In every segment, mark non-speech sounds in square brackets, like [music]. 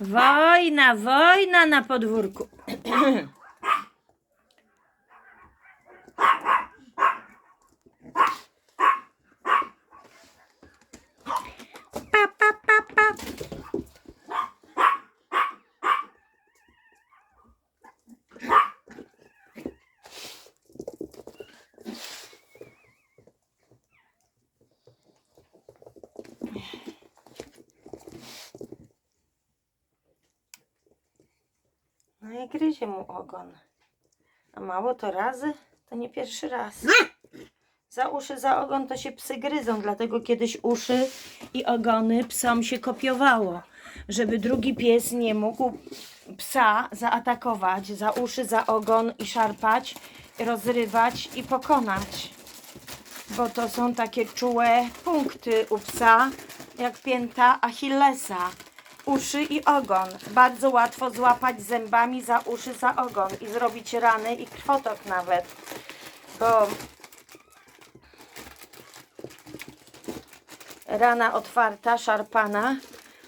Wojna, wojna na podwórku. [clears throat] No i gryzie mu ogon. A mało to razy? To nie pierwszy raz. Za uszy, za ogon to się psy gryzą, dlatego kiedyś uszy i ogony psom się kopiowało, żeby drugi pies nie mógł psa zaatakować za uszy, za ogon i szarpać, rozrywać i pokonać. Bo to są takie czułe punkty u psa, jak pięta Achillesa. Uszy i ogon. Bardzo łatwo złapać zębami za uszy, za ogon i zrobić rany i krwotok nawet. Bo rana otwarta, szarpana,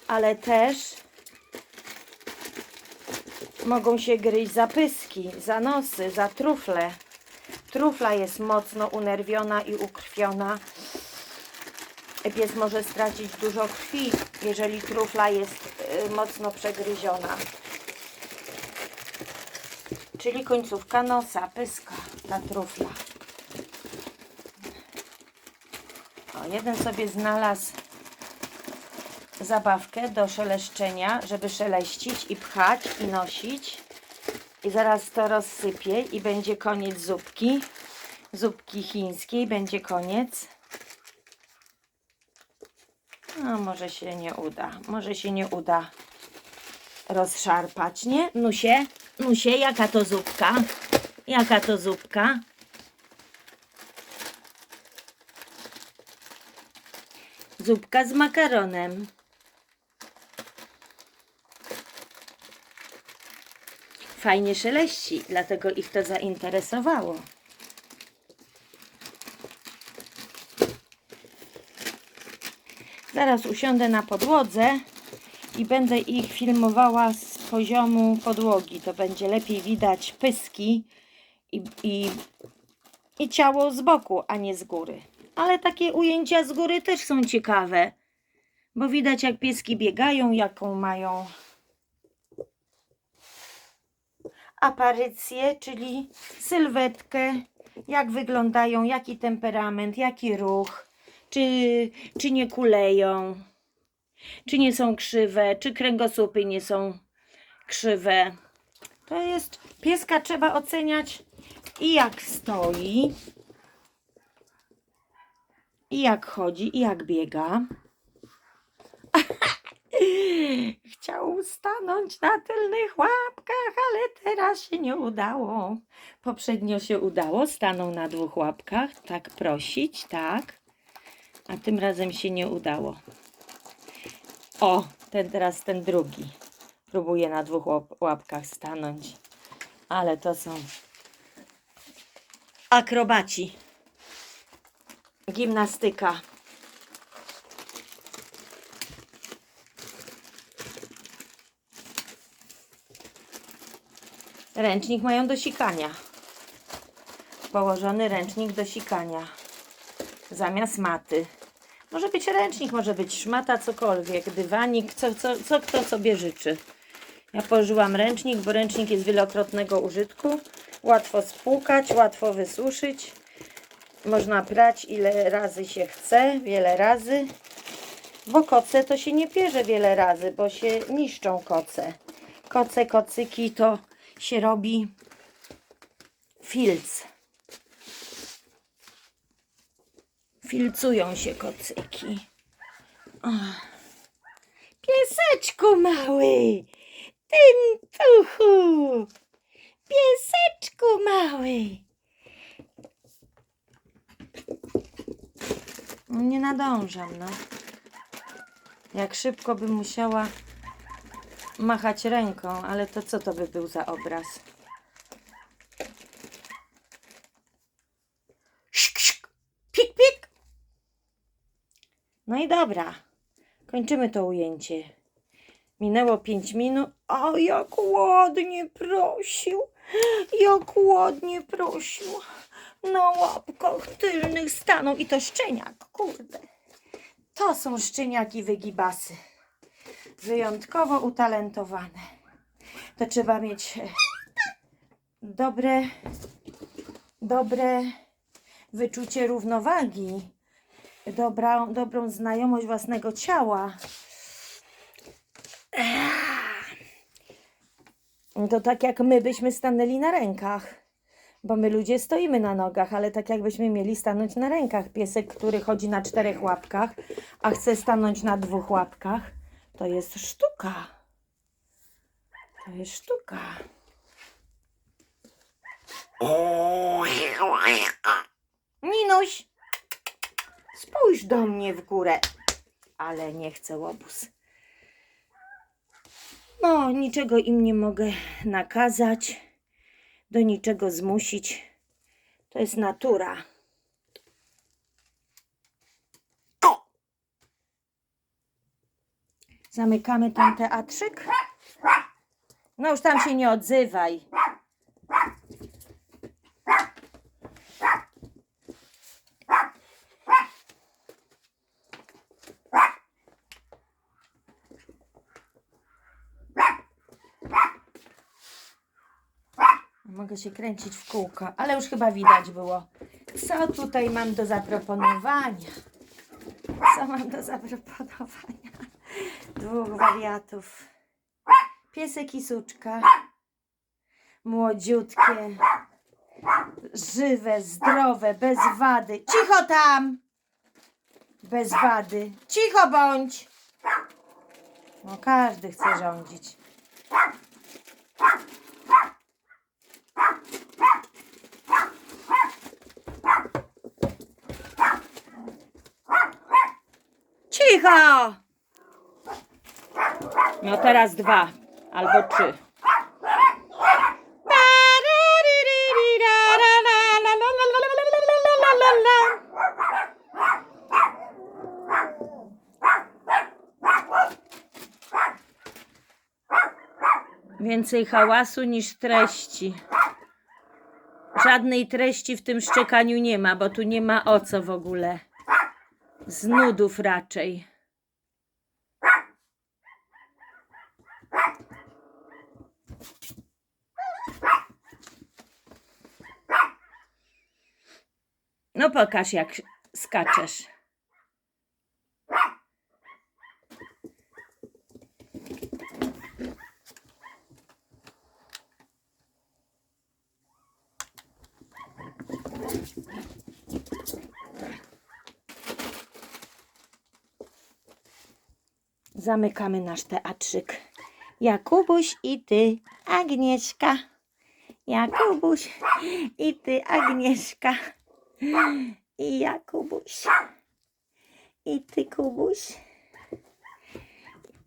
ale też mogą się gryźć za pyski, za nosy, za trufle. Trufla jest mocno unerwiona i ukrwiona. Pies może stracić dużo krwi, jeżeli trufla jest y, mocno przegryziona. Czyli końcówka nosa, pyska, ta trufla. O, jeden sobie znalazł zabawkę do szeleszczenia, żeby szeleścić i pchać i nosić. I zaraz to rozsypie i będzie koniec zupki. Zupki chińskiej będzie koniec. No, może się nie uda. Może się nie uda rozszarpać, nie? Nusie, Nusie, jaka to zupka? Jaka to zupka? Zupka z makaronem. Fajnie szeleści, dlatego ich to zainteresowało. Zaraz usiądę na podłodze i będę ich filmowała z poziomu podłogi. To będzie lepiej widać pyski i, i, i ciało z boku, a nie z góry. Ale takie ujęcia z góry też są ciekawe, bo widać jak pieski biegają, jaką mają aparycję, czyli sylwetkę, jak wyglądają, jaki temperament, jaki ruch, czy, czy nie kuleją, czy nie są krzywe, czy kręgosłupy nie są krzywe. To jest, pieska trzeba oceniać i jak stoi, i jak chodzi, i jak biega. [laughs] Chciał stanąć na tylnych łapkach, ale teraz się nie udało. Poprzednio się udało, stanął na dwóch łapkach, tak prosić, tak. A tym razem się nie udało. O, ten teraz ten drugi. Próbuje na dwóch łap- łapkach stanąć. Ale to są akrobaci. Gimnastyka. Ręcznik mają do sikania. Położony ręcznik do sikania. Zamiast maty. Może być ręcznik, może być szmata, cokolwiek, dywanik, co, co, co kto sobie życzy. Ja położyłam ręcznik, bo ręcznik jest wielokrotnego użytku. Łatwo spłukać, łatwo wysuszyć. Można prać ile razy się chce, wiele razy. Bo koce to się nie pierze wiele razy, bo się niszczą koce. Koce, kocyki to się robi filc. Filcują się kocyki. Ach. Pieseczku mały, tyntuchu, pieseczku mały. Nie nadążam, no. Jak szybko bym musiała machać ręką, ale to co to by był za obraz? No i dobra, kończymy to ujęcie. Minęło 5 minut. O, jak ładnie prosił. Jak ładnie prosił. Na łapkach tylnych stanął. I to szczeniak, kurde. To są szczeniaki wygibasy. Wyjątkowo utalentowane. To trzeba mieć e, dobre, dobre wyczucie równowagi, dobra, dobrą znajomość własnego ciała. To tak jak my byśmy stanęli na rękach. Bo my ludzie stoimy na nogach, ale tak jakbyśmy mieli stanąć na rękach. Piesek, który chodzi na czterech łapkach, a chce stanąć na dwóch łapkach, to jest sztuka. To jest sztuka. Ninuś, spójrz do mnie w górę. Ale nie chcę łobuz. No, niczego im nie mogę nakazać, do niczego zmusić. To jest natura. Zamykamy ten teatrzyk. No już tam się nie odzywaj. Mogę się kręcić w kółko, ale już chyba widać było. Co tutaj mam do zaproponowania? Co mam do zaproponowania? Dwóch wariatów. Piesek i suczka. Młodziutkie. Żywe, zdrowe, bez wady. Cicho tam! Bez wady. Cicho bądź! No każdy chce rządzić. Cicho! No teraz dwa albo trzy. Więcej hałasu niż treści. Żadnej treści w tym szczekaniu nie ma, bo tu nie ma o co w ogóle. Z nudów raczej. No pokaż jak skaczesz. Zamykamy nasz teatrzyk. Jakubuś i ty, Agnieszka. Jakubuś i ty, Agnieszka. I Jakubuś. I ty, Kubuś.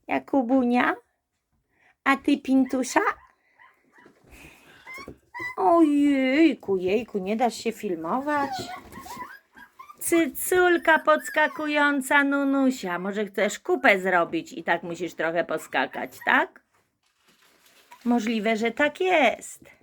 Jakubunia. A ty, Pintusia. Ojejku, jejku, nie dasz się filmować. Cyculka podskakująca Nunusia. Może chcesz kupę zrobić i tak musisz trochę poskakać, tak? Możliwe, że tak jest.